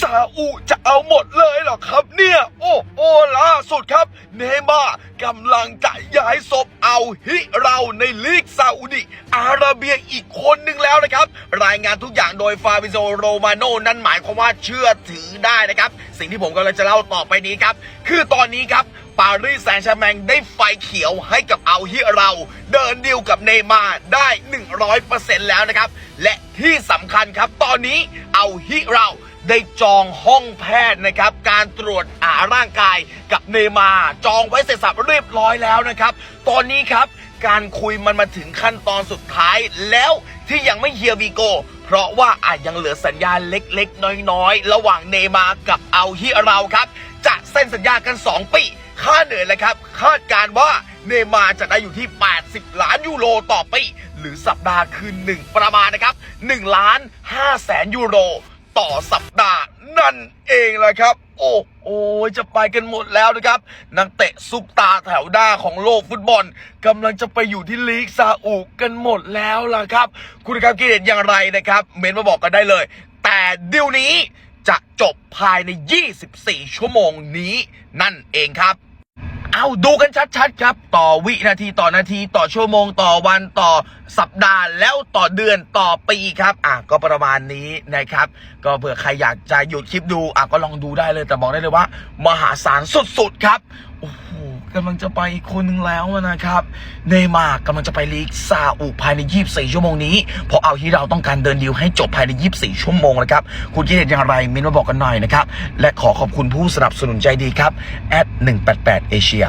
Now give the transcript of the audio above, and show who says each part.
Speaker 1: ซาอุจะเอาหมดเลยเหรอครับเนี่ย โอ้โอ้ล่าสุดครับ เนย์ม่ากำลังจะย้ายศพเอาฮิเราในลีกซาอุดิอาระเบียอีกคนหนึ่งแล้วนะครับ รายงานทุกอย่างโดยฟาบิโซโรมาโนนั่นหมายความว่าเชื่อถือได้นะครับ สิ่งที่ผมกำลังจะเล่าต่อไปนี้ครับ คือตอนนี้ครับ ปารีสแซงต์แชร์แมงได้ไฟเขียวให้กับเอาฮิเรา เดินดีลกับเนย์มาร์ได้ 100%แล้วนะครับ และที่สำคัญครับ ตอนนี้เอาฮิเราได้จองห้องแพทย์นะครับ การตรวจหาร่างกายกับเนมาจองไว้เสร็จสับเรียบร้อยแล้วนะครับ ตอนนี้ครับการคุยมันมาถึงขั้นตอนสุดท้ายแล้วที่ยังไม่เฮียวีโก เพราะว่าอาจยังเหลือสัญญาเล็กๆ น้อยๆ ระหว่างเนมากับเอาฮิเราครับ จะเซ็นสัญญากัน 2 ปี ค่าเหนื่อยเลยครับ คาดการว่าเนมาจะได้อยู่ที่ 80 ล้านยูโรต่อปี หรือสัปดาห์คืนหนึ่งประมาณนะครับ1ล้าน5แสนยูโร ต่อสัปดาห์นั่นเองแหละครับ โอ้โอ้ยจะไปกันหมดแล้วนะครับ นักเตะซุปตาแถวหน้าของโลกฟุตบอลกำลังจะไปอยู่ที่ลีกซาอุกันหมดแล้วล่ะครับ คุณครับคิดเห็นอย่างไรนะครับ เมนมาบอกกันได้เลย แต่ดิวนี้จะจบภายใน 24 ชั่วโมงนี้นั่นเองครับ เอาดูกันชัดๆครับ ต่อวินาทีต่อนาทีต่อชั่วโมงต่อวันต่อสัปดาห์แล้วต่อเดือนต่อปีครับ อะก็ประมาณนี้นะครับ ก็เผื่อใครอยากจะหยุดคลิปดูอะก็ลองดูได้เลยแต่บอกได้เลยว่า มหาศาลสุดๆครับ กำลังจะไปอีกคนหนึ่งแล้วนะครับ เนมาร์กำลังจะไปลีกซาอุภายใน 24 ชั่วโมงนี้เพราะเอาที่เราต้องการเดินดีลให้จบภายใน 24 ชั่วโมงนะครับ คุณคิดเห็นอย่างไรมินมาบอกกันหน่อยนะครับ และขอขอบคุณผู้สนับสนุนใจดีครับ แอด188 Asia